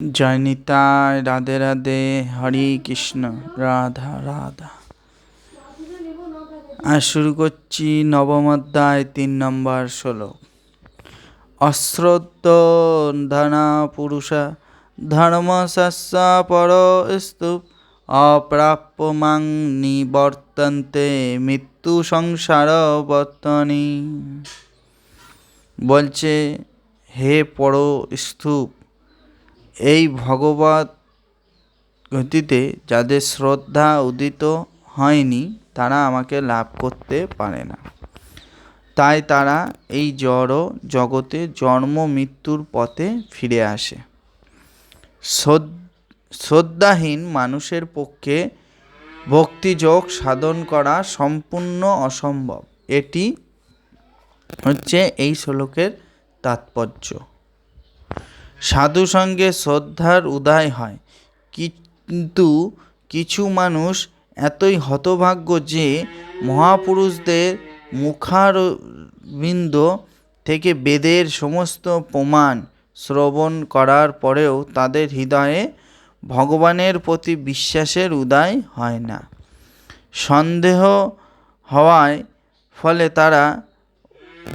জয় নিতাই রাধে রাধে, হরে কৃষ্ণ, রাধা রাধা। আর শুরু করছি নবম অধ্যায়, তিন নম্বর শ্লোক। অশ্রদ্ধ ধনা পুরুষা, ধর্মশস্য পর স্তূপ, অপ্রাপ্য মাং নিবর্তন্তে মৃত্যু সংসার বর্তনী। বলছে, হে পর স্তূপ এই ভগবত গতিতে যাদের শ্রদ্ধা উদিত হয়নি, তারা আমাকে লাভ করতে পারে না। তাই তারা এই জড় জগতে জন্ম মৃত্যুর পথে ফিরে আসে। শ্রদ্ধাহীন মানুষের পক্ষে ভক্তিযোগ সাধন করা সম্পূর্ণ অসম্ভব। এটি হচ্ছে এই শ্লোকের তাৎপর্য। সাধু সঙ্গে শ্রদ্ধার উদয় হয়। কিন্তু কিছু মানুষ এতই হতভাগ্য যে মহাপুরুষদের মুখারবিন্দ থেকে বেদের সমস্ত প্রমাণ শ্রবণ করার পরেও তাদের হৃদয়ে ভগবানের প্রতি বিশ্বাসের উদয় হয় না। সন্দেহ হওয়ায় ফলে তারা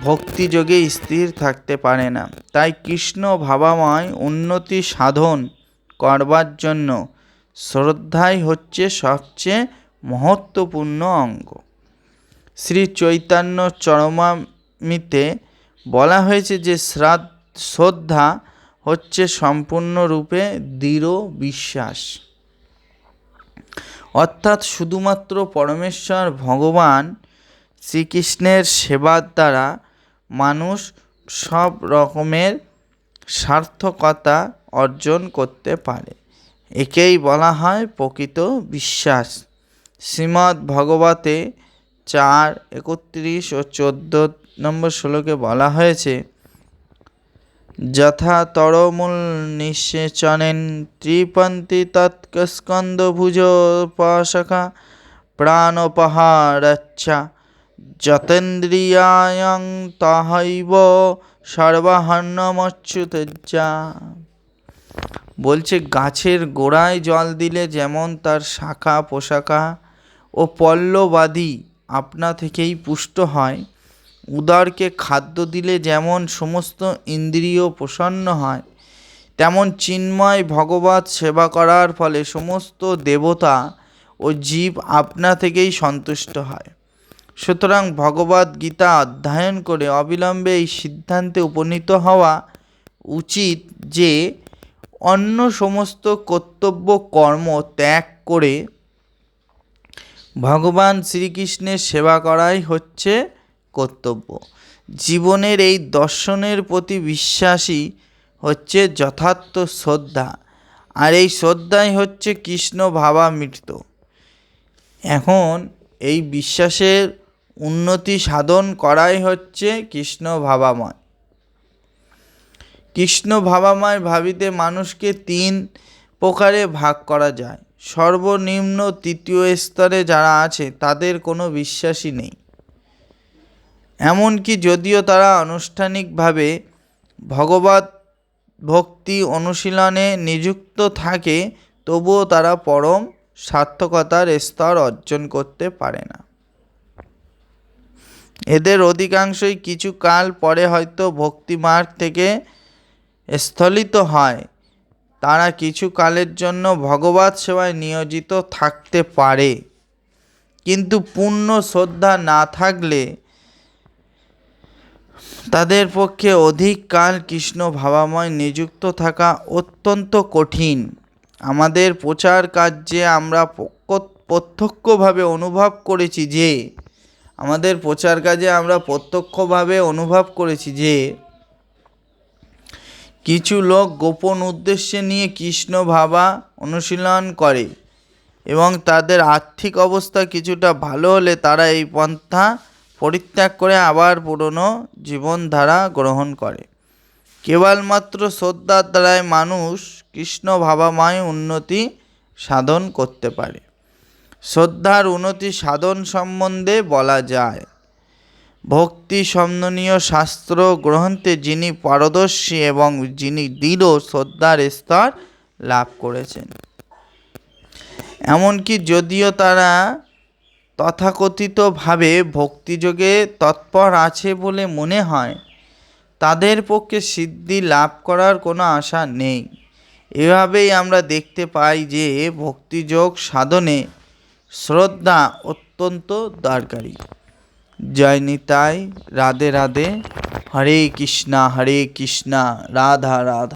ভক্তিযোগে স্থির থাকতে পারে না। তাই কৃষ্ণ ভাবাময় উন্নতি সাধন করবার জন্য শ্রদ্ধাই হচ্ছে সবচেয়ে মহত্বপূর্ণ অঙ্গ। শ্রী চৈতন্য চরমামিতে বলা হয়েছে যে শ্রদ্ধা হচ্ছে সম্পূর্ণরূপে দৃঢ় বিশ্বাস। অর্থাৎ শুধুমাত্র পরমেশ্বর ভগবান শ্রীকৃষ্ণের সেবার দ্বারা মানুষ সব রকমের সার্থকতা অর্জন করতে পারে। একেই বলা হয় প্রকৃত বিশ্বাস। শ্রীমদ্ ভগবতে চার, একত্রিশ ও চোদ্দ নম্বর শ্লোকে বলা হয়েছে, যথা তরমূল নিষেচনেন ত্রিপন্থী তৎস্কন্দভুজ পাশকা প্রাণোপহারাচ্ছা যতেন্দ্রিয়ায়ং তাহৈব সর্বাহন্নমচ্যুতজ্জা। বলছে, গাছের গোড়ায় জল দিলে যেমন তার শাখা পোশাকা ও পল্লবাদী আপনা থেকেই পুষ্ট হয়, উদারকে খাদ্য দিলে যেমন সমস্ত ইন্দ্রিয় প্রসন্ন হয়, তেমন চিন্ময় ভগবত সেবা করার ফলে সমস্ত দেবতা ও জীব আপনা থেকেই সন্তুষ্ট হয়। সুতরাং ভগবদ গীতা অধ্যয়ন করে অবিলম্বে এই সিদ্ধান্তে উপনীত হওয়া উচিত যে অন্য সমস্ত কর্তব্য কর্ম ত্যাগ করে ভগবান শ্রীকৃষ্ণের সেবা করাই হচ্ছে কর্তব্য। জীবনের এই দর্শনের প্রতি বিশ্বাসী হচ্ছে যথার্থ শ্রদ্ধা। আর এই শ্রদ্ধাই হচ্ছে কৃষ্ণ ভাবা ভাবামৃত। এখন এই বিশ্বাসের উন্নতি সাধন করাই হচ্ছে কৃষ্ণ ভাবাময়। কৃষ্ণ ভাবাময় ভাবিতে মানুষকে তিন প্রকারে ভাগ করা যায়। সর্বনিম্ন তৃতীয় স্তরে যারা আছে, তাদের কোনো বিশ্বাসই নেই। এমনকি যদিও তারা আনুষ্ঠানিকভাবে ভগবত ভক্তি অনুশীলনে নিযুক্ত থাকে, তবুও তারা পরম সার্থকতার স্তর অর্জন করতে পারে না। এদের অধিকাংশই কিছু কাল পরে হয়তো ভক্তিমার্গ থেকে স্থলিত হয়। তারা কিছু কালের জন্য ভগবত সেবায় নিয়োজিত থাকতে পারে। কিন্তু পূর্ণ শ্রদ্ধা না থাকলে তাদের পক্ষে অধিক কাল কৃষ্ণ ভাবাময় নিযুক্ত থাকা অত্যন্ত কঠিন। আমাদের প্রচার কার্যে আমরা প্রত্যক্ষভাবে অনুভব করেছি যে আমাদের প্রচার কাজে আমরা প্রত্যক্ষভাবে অনুভব করেছি যে কিছু লোক গোপন উদ্দেশ্যে নিয়ে কৃষ্ণ ভাবা অনুশীলন করে এবং তাদের আর্থিক অবস্থা কিছুটা ভালো হলে তারা এই পন্থা পরিত্যাগ করে আবার পুরনো জীবনধারা গ্রহণ করে। কেবলমাত্র শ্রদ্ধার দ্বারাই মানুষ কৃষ্ণ ভাবাময় উন্নতি সাধন করতে পারে। শ্রদ্ধার উন্নতি সাধন সম্বন্ধে বলা যায়। ভক্তি সম্মানীয় শাস্ত্র গ্রন্থে যিনি পারদর্শী এবং যিনি দৃঢ় শ্রদ্ধার স্তর লাভ করেছেন। এমনকি যদিও তারা তথাকথিতভাবে ভক্তিযোগে তৎপর আছে বলে মনে হয়, তাদের পক্ষে সিদ্ধি লাভ করার কোনো আশা নেই। এভাবেই আমরা দেখতে পাই যে ভক্তিযোগ সাধনে শ্রদ্ধা অত্যন্ত দরকারি। জয় নিতাই রাধে রাধে। হরে কৃষ্ণা হরে কৃষ্ণা রাধা রাধা।